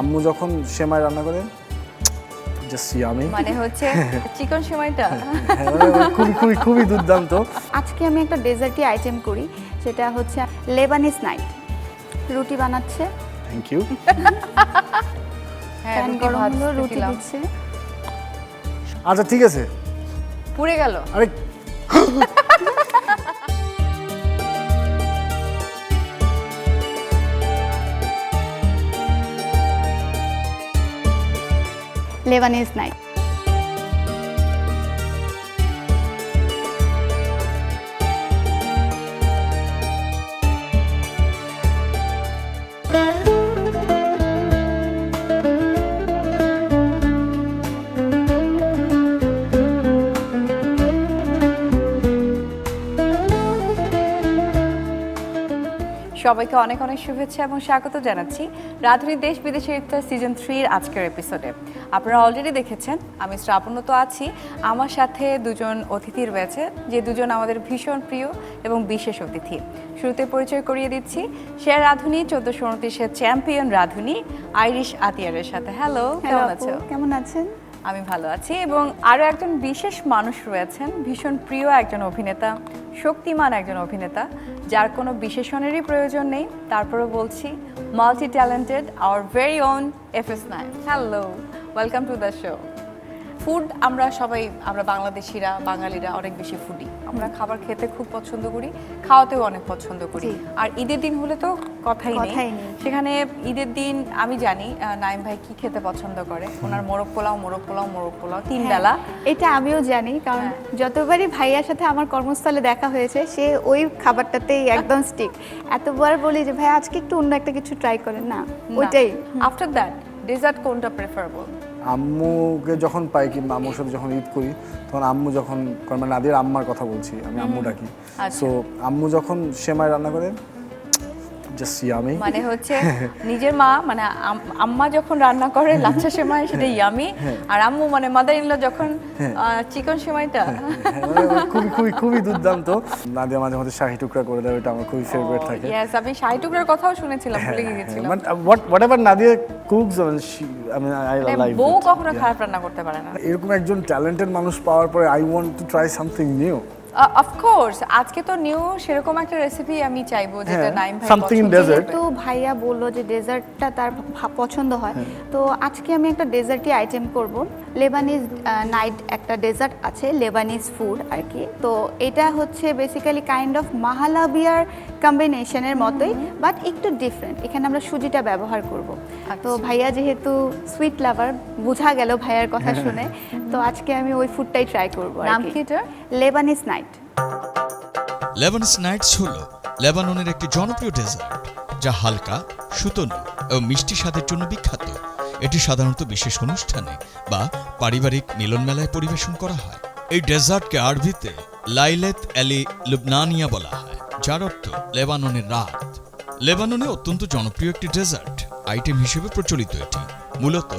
আম্মু যখন সেমাই রান্না করে জাস্ট ইয়ামি মানে হচ্ছে চিকন সেমাইটা? হ্যাঁ, খুবই খুবই খুবই দুর্দান্ত। আজকে আমি একটা ডেজার্টি আইটেম করি সেটা হচ্ছে লেবানিস নাইট। রুটি বানাচ্ছে। থ্যাংক ইউ হ্যাঁ রুটি গরম হলো রুটি দিচ্ছে। আচ্ছা ঠিক আছে। পুড়ে গেল। আরে লেবানিস নাইট সবাইকে অনেক অনেক শুভেচ্ছা এবং স্বাগত জানাচ্ছি রাধুনী দেশ বিদেশের ইফতার সিজন থ্রির আজকের এপিসোডে আপনারা অলরেডি দেখেছেন আমি শ্রাবণ তো আছি। আমার সাথে দুজন অতিথি রয়েছে যে দুজন আমাদের ভীষণ প্রিয় এবং বিশেষ অতিথি। শুরুতে পরিচয় করিয়ে দিচ্ছি সে রাধুনী চোদ্দোশো উনত্রিশের চ্যাম্পিয়ন রাধুনী আইরিশ আতিয়ারের সাথে। হ্যালো কেমন আছো? কেমন আছেন? আমি ভালো আছি এবং আরও একজন বিশেষ মানুষ রয়েছেন, ভীষণ প্রিয় একজন অভিনেতা, শক্তিমান একজন অভিনেতা, যার কোনো বিশেষণেরই প্রয়োজন নেই। তারপরে বলছি multi talented our very own F S nine hello welcome to the show food আমরা সবাই আমরা বাংলাদেশিরা বাঙালিরা অনেক বেশি ফুডি আমরা খাবার খেতে খুব পছন্দ করি খাওয়াতেও অনেক পছন্দ করি। আর ঈদের দিন হলে তো কথাই নেই। সেখানে ঈদের দিন আমি জানি নাইম ভাই কি খেতে পছন্দ করে? ওনার মোরগ পোলাও মোরগ পোলাও মোরগ পোলাও তিন হ্যাঁ, বেলা। এটা আমিও জানি কারণ হ্যাঁ। যতবারই ভাইয়ার সাথে আমার কর্মস্থলে দেখা হয়েছে সে ওই খাবারটাতেই একদম স্টিক এতবার বলি যে ভাই আজকে একটু অন্য একটা কিছু ট্রাই করেন। না ওইটাই। আফটার দ্যাট ডেজার্ট কোনটা প্রেফারেবল আম্মুকে যখন পাই কিংবা আম্মুর সাথে যখন ঈদ করি তখন আম্মু যখন মানে নাদির আম্মার কথা বলছি আমি আম্মু ডাকি আচ্ছা। সো আম্মু যখন সেমাই রান্না করে জাস্ট ইয়ামি মানে হচ্ছে নিজের মা মানে আম্মা যখন রান্না করে লাচ্ছা সেমাই সেটা ইয়ামি হ্যাঁ। আর আম্মু মানে মাদার ইনলা যখন চিকন সেমাইটা। হ্যাঁ, খুবই খুবই খুবই দুর্দান্ত। নাদিয়া মাঝে মাঝে শাহি টুকরা করে দেয় ওটা আমার খুবই ফেভারিট থাকে। ইয়েস আমি শাহি টুকরার কথাও শুনেছিলাম ভুলে হ্যাঁ, গিয়েছিলাম। হোয়াট এভার নাদিয়া কুকস আমি আই মানে লাইক বউ কখনো খারাপ রান্না করতে পারে না। এরকম একজন ট্যালেন্টেড মানুষ পাওয়ার পরে I want to try something new of course আজকে তো নিউ সেরকম একটা রেসিপি আমি চাইব যেটা হ্যাঁ, নাইম ভাই। তো ভাইয়া বলল যে ডেজার্টটা তার পছন্দ হয় তো আজকে আমি একটা ডেজার্টই আইটেম করব। লেবানিজ নাইট একটা ডেজার্ট আছে লেবানিজ ফুড আর কি তো এটা হচ্ছে বেসিক্যালি কাইন্ড অফ মাহালাবিয়ার কম্বিনেশনের মতোই বাট একটু ডিফারেন্ট এখানে আমরা সুজিটা ব্যবহার করব। তো আচ্ছা। ভাইয়া যেহেতু সুইট লাভার বোঝা গেল ভাইয়ার কথা শুনে। তো আজকে আমি ওই ফুডটাই ট্রাই করব নাম কি এটা লেবানিজ নাইট লেবানস নাইটস হল লেবাননের একটি জনপ্রিয় ডেজার্ট যা হালকা সুতনু ও মিষ্টি স্বাদের জন্য বিখ্যাত। এটি সাধারণত বিশেষ অনুষ্ঠানে বা পারিবারিক মিলন মেলায় পরিবেশন করা হয়। এই ডেজার্টকে আরবিতে লাইলেত আলি লুবনানিয়া বলা হয়, যার অর্থ লেবাননের রাত। লেবাননে অত্যন্ত জনপ্রিয় একটি ডেজার্ট, আইটেম হিসেবে প্রচলিত এটি। মূলত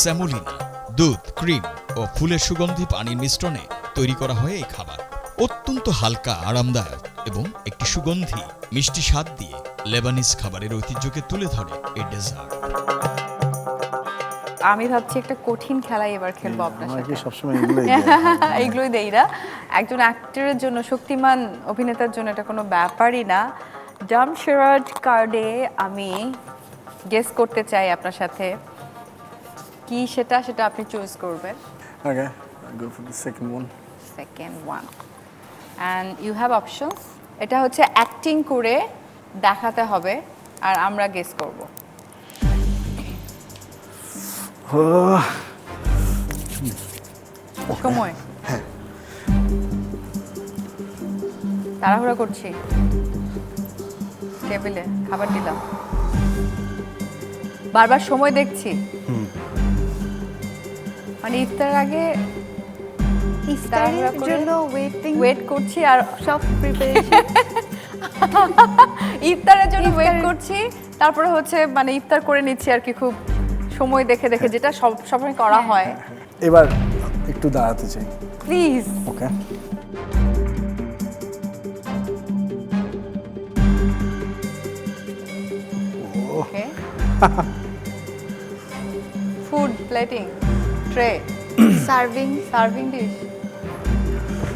স্যামোলিনা, দুধ, ক্রিম ও ফুলের সুগন্ধি পানির মিশ্রণে তৈরি করা হয় এই খাবার। অত্যন্ত হালকা, আরামদায়ক এবং একটি সুগন্ধি মিষ্টি স্বাদ দিয়ে লেবানিজ খাবারের ঐতিহ্যকে তুলে ধরে এই ডেজার্ট। আমি ভাবছি একটা কঠিন খেলাই এবার খেলব আপনার সাথে। সবসময় এগুলোই দেই না। একজন অ্যাক্টরের জন্য শক্তিমান অভিনেতার জন্য এটা কোনো ব্যাপারই না। জাম শেরার্ড কার্ডে আমি গেস করতে চাই আপনার সাথে। কি সেটা সেটা আপনি চুজ করবেন। Okay go for the second one second one and you have options এটা হচ্ছে অ্যাক্টিং করে দেখাতে হবে আর আমরা গেস করব। সময় তাড়াহুড়া করছি। টেবিলে খাবার দিলাম। বারবার সময় দেখছি। মানে ইফতারের আগে ইফতারের তাড়াহুড়া করে জন্য ওয়েটিং ওয়েট করছি আর সব প্রিপারেশন ইফতারের জন্য ওয়েট করছি। তারপরে হচ্ছে মানে ইফতার করে নিচ্ছি আর কি খুব সময় দেখে দেখে যেটা সব সময় করা হয়। এবার একটু দাঁড়াতে চাই। Please okay okay plating tray serving serving dish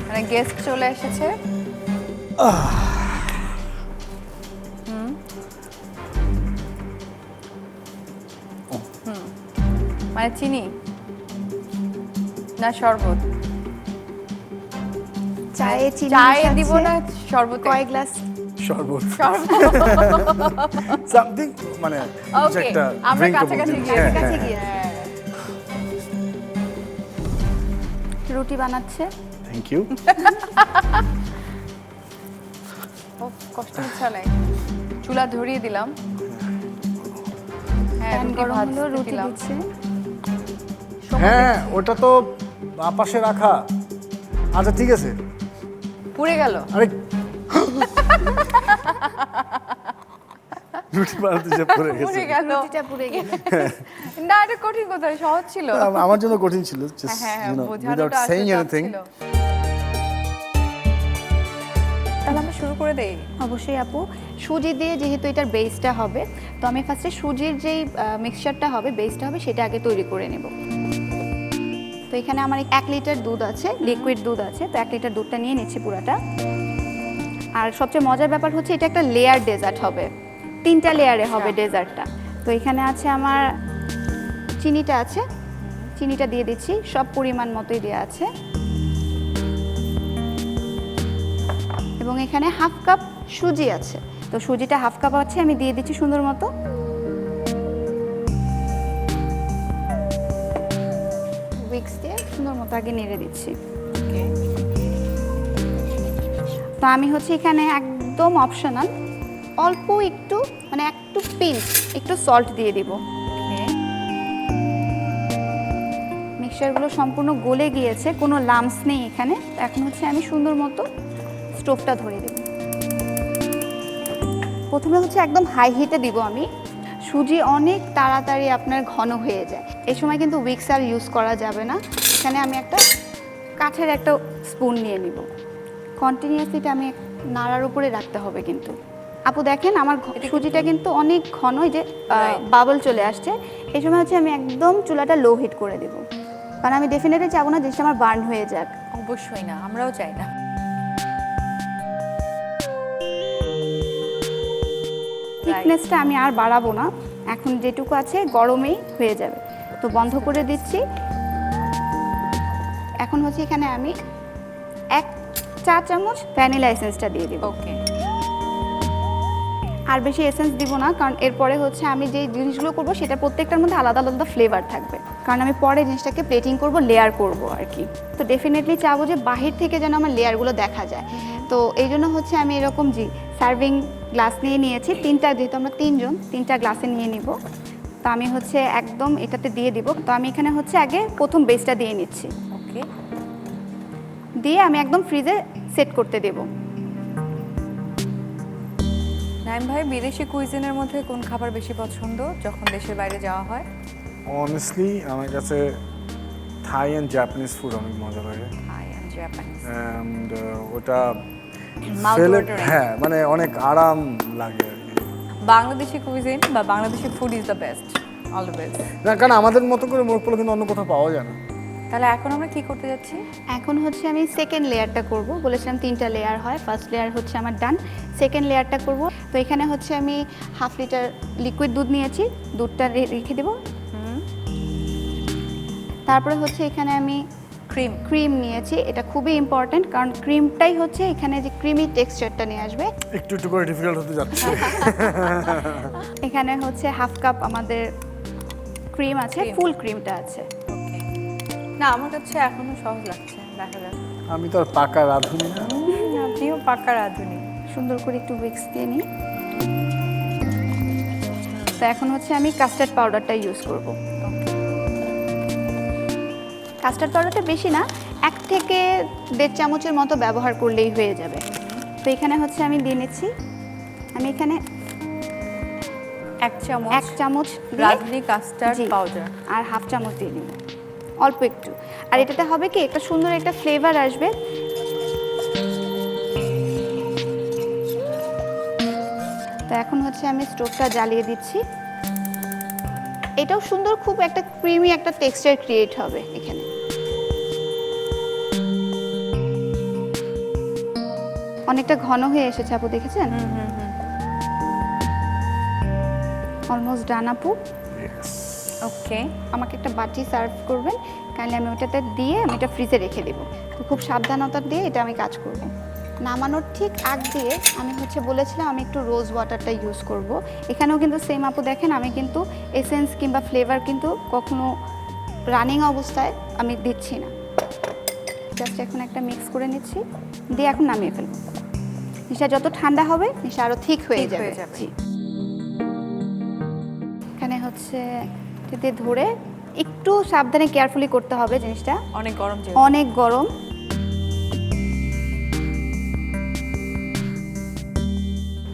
মানে গেস্ট চলে এসেছে। হুম। মানে চিনি? না শরবত? চায়ে চিনি চায়ে দিব না শরবত? কয় গ্লাস? শরবত। শরবত। সামথিং মানে কিছু Okay, একটা আমরা কাছাকাছি জিনিস। গিয়েছি, হ্যাঁ, কাছে হ্যাঁ, গিয়েছি। হ্যাঁ। রুটি বানাচ্ছে। থ্যাংক ইউ ও কষ্ট হচ্ছে অনেক। চুলা ধরিয়ে দিলাম। হ্যাঁ। রুটি গরম হলো ভাজতে রুটি দিলাম। দিচ্ছে। হ্যাঁ ওটা তো পাশে রাখা। আচ্ছা ঠিক আছে। পুড়ে গেল। আরে রুটি বানাতে যে পড়ে গেছে। গেল। রুটিটা পুড়ে গেল। না এটা কঠিন কোথায়? সহজ ছিল। আমার জন্য কঠিন ছিল। Just, হ্যাঁ হ্যাঁ ছিল। তাহলে আমরা শুরু করে দেই। অবশ্যই আপু। সুজি দিয়ে যেহেতু এটার বেসটা হবে তো আমি ফার্স্টে সুজির যেই মিক্সচারটা হবে বেসটা হবে সেটা আগে তৈরি করে নেব। তো এখানে আমার এক লিটার দুধ আছে লিকুইড দুধ আছে তো এক লিটার দুধটা নিয়ে নিচ্ছি পুরাটা। আর সবচেয়ে মজার ব্যাপার হচ্ছে এটা একটা লেয়ার ডেজার্ট হবে তিনটা লেয়ারে হবে ডেজার্টটা তো এখানে আছে আমার চিনিটা আছে চিনিটা দিয়ে দিচ্ছি সব পরিমাণ মতোই দেওয়া আছে। এবং এখানে হাফ কাপ সুজি আছে তো সুজিটা হাফ কাপ আছে আমি দিয়ে দিচ্ছি সুন্দর মতো। উইক্স দিয়ে সুন্দর মতো আগে নেড়ে দিচ্ছি। তো আমি হচ্ছে এখানে একদম অপশনাল অল্প একটু মানে একটু পিঞ্চ একটু সল্ট দিয়ে দিব। মিক্সচারগুলো সম্পূর্ণ গলে গিয়েছে কোনো লামস নেই এখানে। এখন হচ্ছে আমি সুন্দর মতো স্টোভটা ধরে দেব। প্রথমে হচ্ছে একদম হাই হিটে দিব আমি। সুজি অনেক তাড়াতাড়ি আপনার ঘন হয়ে যায়। এই সময় কিন্তু উইক্সার ইউজ করা যাবে না। এখানে আমি একটা কাঠের একটা স্পুন নিয়ে নিব। কন্টিনিউয়াসলিটা আমি নাড়ার উপরে রাখতে হবে কিন্তু। আপু দেখেন আমার সুজিটা কিন্তু অনেক ঘন যে বাবল চলে আসছে। এই সময় হচ্ছে আমি একদম চুলাটা লো হিট করে দেব। কারণ আমি ডেফিনেটলি চাবো না জিনিসটা আমার বার্ন হয়ে যাক। অবশ্যই না আমরাও চাই না। থিকনেসটা আমি আর বাড়াবো না। এখন যেটুকু আছে গরমেই হয়ে যাবে। তো বন্ধ করে দিচ্ছি। এখন হচ্ছে এখানে আমি এক চা চামচ ভ্যানিলা এসেন্সটা দিয়ে দিব। ওকে আর বেশি এসেন্স দিব না কারণ এরপরে হচ্ছে আমি যে জিনিসগুলো করব সেটা প্রত্যেকটার মধ্যে আলাদা আলাদা ফ্লেভার থাকবে। কারণ আমি পরে জিনিসটাকে প্লেটিং করব লেয়ার করব আর কি। তো ডেফিনেটলি চাবো যে বাহির থেকে যেন আমার লেয়ারগুলো দেখা যায়। তো এই জন্য হচ্ছে আমি এরকম জি সার্ভিং গ্লাস নিয়ে নিয়েছি। তিনটা যেহেতু আমরা তিনজন তিনটা গ্লাসে নিয়ে নিব। তো আমি হচ্ছে একদম এটাতে দিয়ে দিব। তো আমি এখানে হচ্ছে আগে প্রথম বেসটা দিয়ে নিচ্ছি। ওকে দিয়ে আমি একদম ফ্রিজে সেট করতে দেবো। নাইম ভাই বিদেশি কুইজিনের মধ্যে কোন খাবার বেশি পছন্দ যখন দেশের বাইরে যাওয়া হয়? অনেস্টলি আমার কাছে থাই অ্যান্ড জাপানিজ ফুড অনেক মজা লাগে। থাই অ্যান্ড জাপানিজ ওটা ফেলে হ্যাঁ মানে অনেক আরাম লাগে আর কি। বাংলাদেশি কুইজিন বা Bangladeshi food is the best always না কারণ আমাদের মতো করে মোরগ পোলাও কিন্তু অন্য কোথাও পাওয়া যায় না। তাহলে এখন আমরা কি করতে যাচ্ছি? এখন হচ্ছে আমি সেকেন্ড লেয়ারটা করব। বলেছিলাম তিনটা লেয়ার হয়। ফার্স্ট লেয়ার হচ্ছে আমার ডান সেকেন্ড লেয়ারটা করব। তো এখানে হচ্ছে আমি হাফ লিটার লিকুইড দুধ নিয়েছি। দুধটা রেখে দেব। হুম। তারপরে হচ্ছে এখানে আমি ক্রিম ক্রিম নিয়েছি এটা খুবই ইম্পর্ট্যান্ট কারণ ক্রিমটাই হচ্ছে এখানে যে ক্রিমি টেক্সচারটা নিয়ে আসবে। একটু একটু করে ডিফিকাল্ট হতে যাচ্ছে। এখানে হচ্ছে হাফ কাপ আমাদের ক্রিম আছে ফুল ক্রিমটা আছে। ওকে না আমার কাছে এখনও সহজ লাগছে দেখা যাক। আমি তো আর পাকা রাঁধুনি না। আপনিও পাকা রাঁধুনি। সুন্দর করে একটু উইক্স দিয়ে নিই। তো এখন হচ্ছে আমি কাস্টার্ড পাউডারটা ইউজ করব। কাস্টার্ড পাউডারটা বেশি না এক থেকে দেড় চামচের মতো ব্যবহার করলেই হয়ে যাবে। তো এখানে হচ্ছে আমি দিয়ে নিচ্ছি। আমি এখানে এক চামচ এক চামচ রাঁধুনি কাস্টার্ড পাউডার আর হাফ চামচ দিয়ে দিব। অল্প একটু। আর এটাতে হবে কি একটা সুন্দর একটা ফ্লেভার আসবে। তো এখন হচ্ছে আমি স্টোভটা জ্বালিয়ে দিচ্ছি। এটাও সুন্দর খুব একটা ক্রিমি একটা টেক্সচার ক্রিয়েট হবে এখানে। অনেকটা ঘন হয়ে এসেছে আপু দেখেছেন? অলমোস্ট ডান আপু। ওকে আমাকে একটা বাটি সার্ভ করবেন কাইন্ডলি আমি ওটাতে দিয়ে আমি এটা ফ্রিজে রেখে দেবো। তো খুব সাবধানতা দিয়ে এটা আমি কাজ করব। নামানোর ঠিক আগ দিয়ে আমি হচ্ছে বলেছিলাম আমি একটু রোজ ওয়াটারটা ইউজ করব। এখানেও কিন্তু সেম আপু দেখেন আমি কিন্তু এসেন্স কিংবা ফ্লেভার কিন্তু কখনো রানিং অবস্থায় আমি দিচ্ছি না। জাস্ট এখন একটা মিক্স করে নিচ্ছি দিয়ে এখন নামিয়ে ফেলব। নিশা যত ঠান্ডা হবে নিশা আরও ঠিক হয়ে যাবে। এখানে হচ্ছে এতে ধরে একটু সাবধানে কেয়ারফুলি করতে হবে জিনিসটা। অনেক গরম অনেক গরম।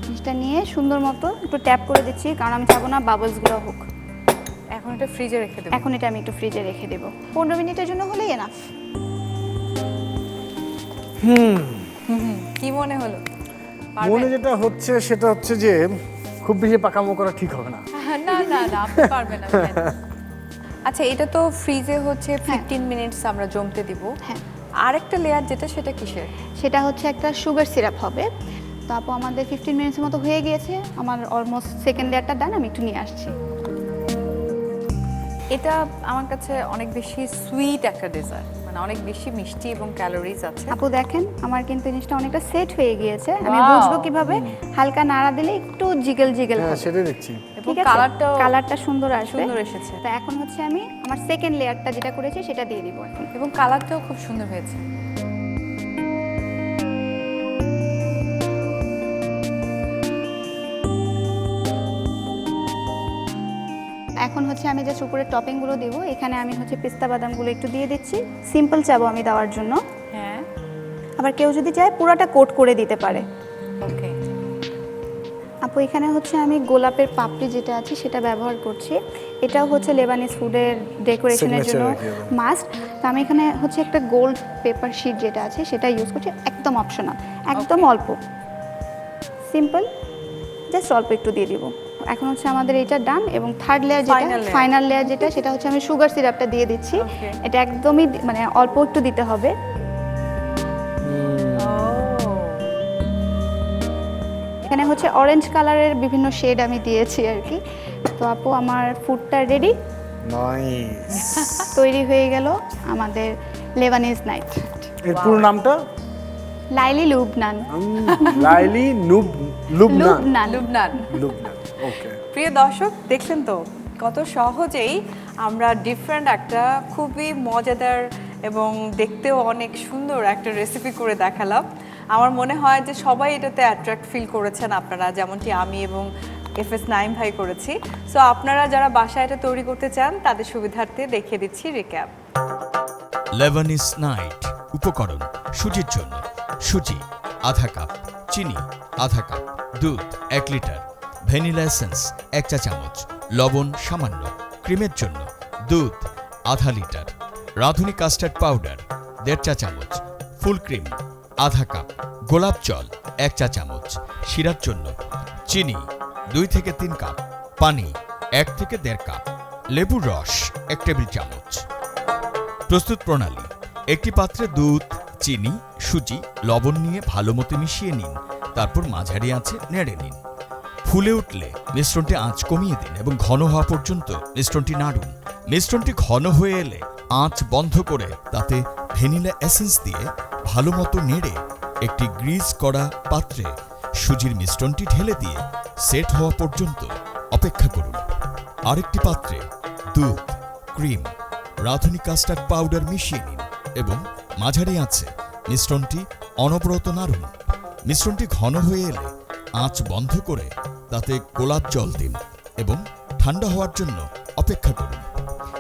জিনিসটা নিয়ে সুন্দর মতো একটু ট্যাপ করে দিচ্ছি কারণ আমি চাবো না বাবলসগুলো হোক। এখন এটা ফ্রিজে রেখে দেবো। এখন এটা আমি একটু ফ্রিজে রেখে দেবো। পনেরো মিনিটের জন্য হলেই এনাফ হুম। কি মনে হলো? মনে যেটা হচ্ছে সেটা হচ্ছে যে খুব বেশি পাকামো করা ঠিক হবে না। না না না আপনি পারবেন না আচ্ছা এটা তো ফ্রিজে হচ্ছে ফিফটিন মিনিটস আমরা জমতে দিব। হ্যাঁ। আরেকটা লেয়ার যেটা সেটা কিসের? সেটা হচ্ছে একটা সুগার সিরাপ হবে। তো আপু আমাদের ফিফটিন মিনিটসের মতো হয়ে গিয়েছে। আমার অলমোস্ট সেকেন্ড লেয়ারটা ডান আমি একটু নিয়ে আসছি। এটা আমার কাছে অনেক বেশি সুইট একটা ডেজার্ট মানে অনেক বেশি মিষ্টি এবং ক্যালোরিজ আছে। আপু দেখেন আমার কিন্তু জিনিসটা অনেকটা সেট হয়ে গিয়েছে। আমি বুঝব কীভাবে হালকা নাড়া দিলে একটু জিগেল জিগেল হ্যাঁ সেটাই দেখছি। ঠিক আছে? কালারটাও কালারটা সুন্দর আসবে। সুন্দর এসেছে। তো এখন হচ্ছে আমি আমার সেকেন্ড লেয়ারটা যেটা করেছি সেটা দিয়ে দিব এখন। এবং কালারটাও খুব সুন্দর হয়েছে। হচ্ছে আমি জাস্ট উপরে টপিংগুলো দিব। এখানে আমি হচ্ছে পিস্তা বাদামগুলো একটু দিয়ে দিচ্ছি। সিম্পল চাবো আমি দেওয়ার জন্য। হ্যাঁ। আবার কেউ যদি চায় পুরোটা কোট করে দিতে পারে। ওকে আপু এখানে হচ্ছে আমি গোলাপের পাপড়ি যেটা আছে সেটা ব্যবহার করছি। এটাও হচ্ছে লেবানিজ ফুডের ডেকোরেশনের জন্য মাস্ট তো আমি এখানে হচ্ছে একটা গোল্ড পেপার শিট যেটা আছে সেটা ইউজ করছি। একদম অপশনাল একদম অল্প। সিম্পল জাস্ট অল্প একটু দিয়ে দিব। এখন হচ্ছে আমাদের এটা ডান এবং থার্ড লেয়ার যেটা ফাইনাল লেয়ার যেটা সেটা হচ্ছে আমি সুগার সিরাপটা দিয়ে দিচ্ছি। এটা একদমই মানে অল্প একটু দিতে হবে। এখানে হচ্ছে অরেঞ্জ কালারের বিভিন্ন শেড আমি দিয়েছি আর কি। তো আপু আমার ফুডটা রেডি তৈরি হয়ে গেল আমাদের লেবানিজ নাইট এর পুরো নামটা? Layali Lubnan. লাইলি নুব লুবনান। লুবনান। লুবনান। প্রিয় দর্শক দেখলেন তো? কত সহজেই আমরা ডিফারেন্ট একটা খুবই মজাদার এবং দেখতেও অনেক সুন্দর একটা রেসিপি করে দেখালাম। আমার মনে হয় যে সবাই এটাতে অ্যাট্রাক্ট ফিল করেছেন আপনারা যেমনটি আমি এবং এফ এস নাইম ভাই করেছি। সো আপনারা যারা বাসায় এটা তৈরি করতে চান তাদের সুবিধার্থে দেখিয়ে দিচ্ছি রিক্যাপ লেভানিস নাইট উপকরণ সুজির জন্য। সুজি আধা কাপ চিনি আধা কাপ দুধ এক লিটার ভ্যানিলা এসেন্স এক চা চামচ, লবণ সামান্য, ক্রিমের জন্য, দুধ, আধা লিটার, রাঁধুনি কাস্টার্ড পাউডার, দেড় চা চামচ, ফুল ক্রিম, আধা কাপ, গোলাপ জল, এক চা চামচ, শিরার জন্য, চিনি, দুই থেকে তিন কাপ, পানি, এক থেকে দেড় কাপ, লেবুর রস, এক টেবিল চামচ। প্রস্তুত প্রণালী, একটি পাত্রে দুধ, চিনি, সুজি, লবণ নিয়ে ভালো মতো মিশিয়ে নিন, তারপর মাঝারি আঁচে নেড়ে নিন। ফুলে উঠলে মিশ্রণটি আঁচ কমিয়ে দিন এবং ঘন হওয়া পর্যন্ত মিশ্রণটি নাড়ুন। মিশ্রণটি ঘন হয়ে এলে আঁচ বন্ধ করে তাতে ভ্যানিলা এসেন্স দিয়ে ভালো মতো নেড়ে একটি গ্রিজ করা পাত্রে সুজির মিশ্রণটি ঢেলে দিয়ে সেট হওয়া পর্যন্ত অপেক্ষা করুন। আরেকটি পাত্রে দুধ, ক্রিম, রাঁধুনি কাস্টার্ড পাউডার মিশিয়ে নিন এবং মাঝারি আছে মিশ্রণটি অনবরত নাড়ুন। মিশ্রণটি ঘন হয়ে এলে আঁচ বন্ধ করে তাতে গোলাপ জল দিন এবং ঠান্ডা হওয়ার জন্য অপেক্ষা করুন।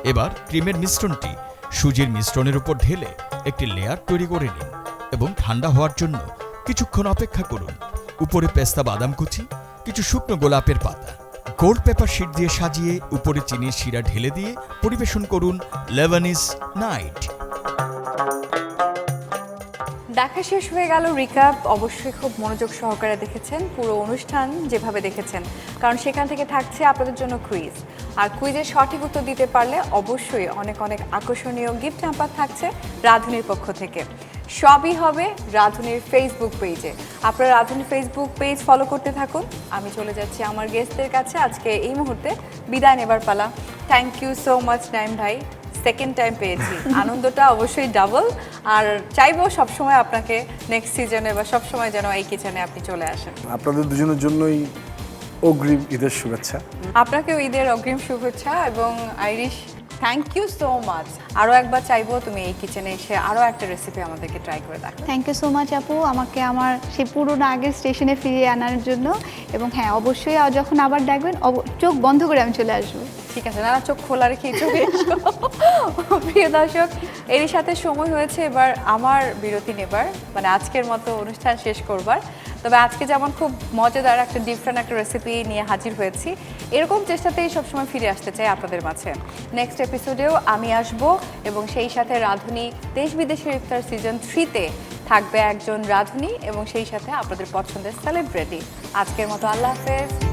এবার ক্রিমের মিশ্রণটি সুজির মিশ্রণের উপর ঢেলে একটি লেয়ার তৈরি করে নিন এবং ঠান্ডা হওয়ার জন্য কিছুক্ষণ অপেক্ষা করুন। উপরে পেস্তা বাদাম কুচি, কিছু শুকনো গোলাপের পাতা গোল্ড পেপার শিট দিয়ে সাজিয়ে উপরে চিনির শিরা ঢেলে দিয়ে পরিবেশন করুন লেভানিস নাইট দেখা শেষ হয়ে গেল। রিকাপ অবশ্যই খুব মনোযোগ সহকারে দেখেছেন পুরো অনুষ্ঠান যেভাবে দেখেছেন। কারণ সেখান থেকে থাকছে আপনাদের জন্য কুইজ আর কুইজের সঠিক উত্তর দিতে পারলে অবশ্যই অনেক অনেক আকর্ষণীয় গিফট হ্যাম্পার থাকছে রাধুনির পক্ষ থেকে। সবই হবে রাধুনির ফেসবুক পেজে আপনারা রাধুনির ফেসবুক পেজ ফলো করতে থাকুন। আমি চলে যাচ্ছি আমার গেস্টদের কাছে। আজকে এই মুহূর্তে বিদায় নেবার পালা। Thank you so much Naim ভাই। সেকেন্ড টাইম পেয়েছি। আনন্দটা অবশ্যই ডাবল আর চাইব সবসময় আপনাকে নেক্সট সিজনে বা সবসময় যেন এই কিচেনে আপনি চলে আসেন। আপনাদের দুজনের জন্যই অগ্রিম ঈদের শুভেচ্ছা। আপনাকেও ঈদের অগ্রিম শুভেচ্ছা এবং Irish thank you so much আরও একবার চাইব তুমি এই কিচেনে এসে আরও একটা রেসিপি আমাদেরকে ট্রাই করে দেখো। থ্যাংক ইউ সো মাচ আপু। আমাকে আমার সেই পুরোনো আগের স্টেশনে ফিরিয়ে আনার জন্য। এবং হ্যাঁ অবশ্যই আর যখন আবার ডাকবেন চোখ বন্ধ করে আমি চলে আসব। ঠিক আছে না চোখ খোলা রেখে চলে প্রিয় দর্শক, এরই সাথে সময় হয়েছে এবার আমার বিরতি নেবার মানে আজকের মতো অনুষ্ঠান শেষ করবার। তবে আজকে যেমন খুব মজাদার একটা ডিফারেন্ট একটা রেসিপি নিয়ে হাজির হয়েছি, এরকম চেষ্টাতেই সবসময় ফিরে আসতে চাই আপনাদের মাঝে। নেক্সট এপিসোডেও আমি আসব এবং সেই সাথে রাঁধুনি দেশ বিদেশের ইফতার সিজন থ্রিতে থাকবে একজন রাঁধুনি এবং সেই সাথে আপনাদের পছন্দের সেলিব্রিটি আজকের মতো আল্লাহ হাফেজ।